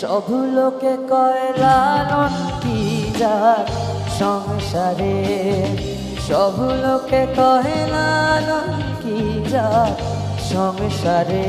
সব লোকে কি যার সংসারে? সব লোকে কয় লালন কি যার সংসারে?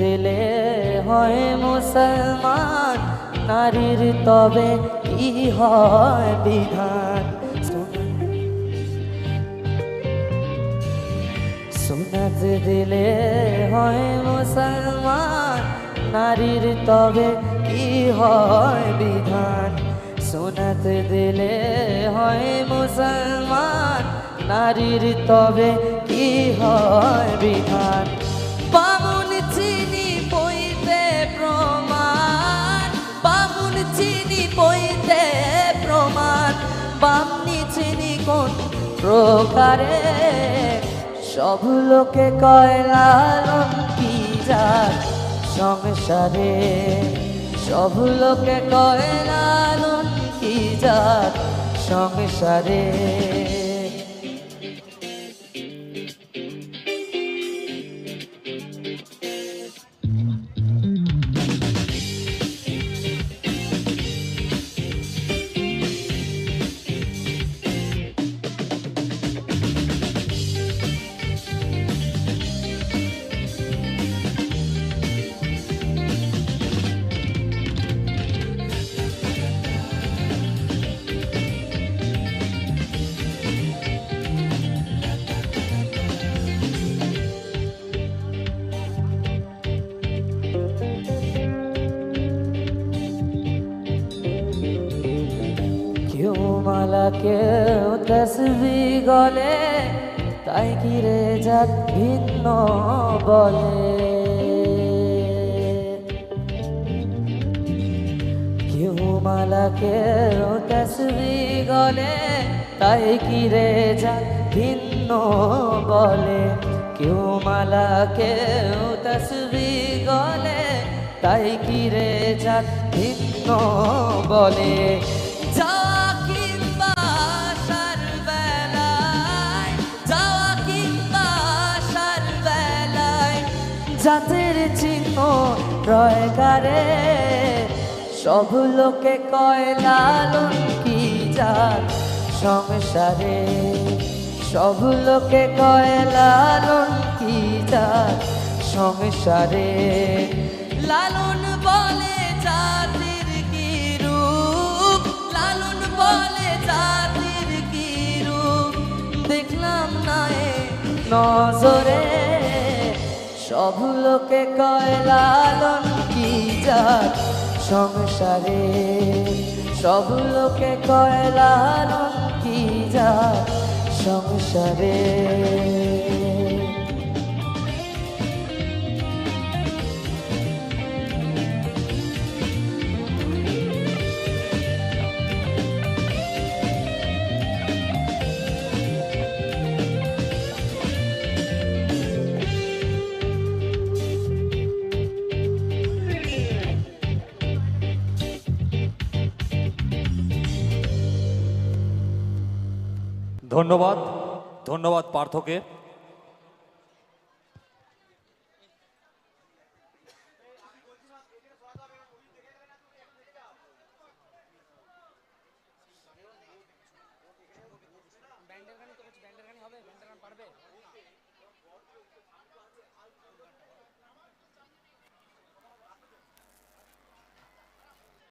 দিলে হয় মুসলমান, নারীর তবে কি হয় বিধান? সুনাত দিলে হয় মুসলমান, নারীর তবে কি হয় বিধান? সুনাত দিলে হয় মুসলমান, নারীর তবে কি হয় বিধান? প্রকারে সব লোকে কয়লালন কি যার সংসারে সব লোকে কয়লালন কি যার সংসারে মালা কেউ তসবি গলে, তাই কিরে যাক ভিন্ন বলে। কেউ মালা কেউ তসবি গলে, তাই কিরে যাক ভিন্ন বলে। কেউ মালা কেউ তসবি গলে, তাই কিরে যাক ভিন্ন বলে। জাতের চিহ্ন রয় গারে। সব লোকে কয়, লালন কি যার সংসারে? সব লোকে কয়, লালন কি যার সংসারে? লালন বলে জাতির কি রূপ? লালন বলে জাতির কি রূপ? দেখলাম না নজরে। সব কয়লালন কয় লালন কি যার সংসারে সব লোকে কয় লালন কি যার সংসারে ধন্যবাদ। ধন্যবাদ পার্থকে।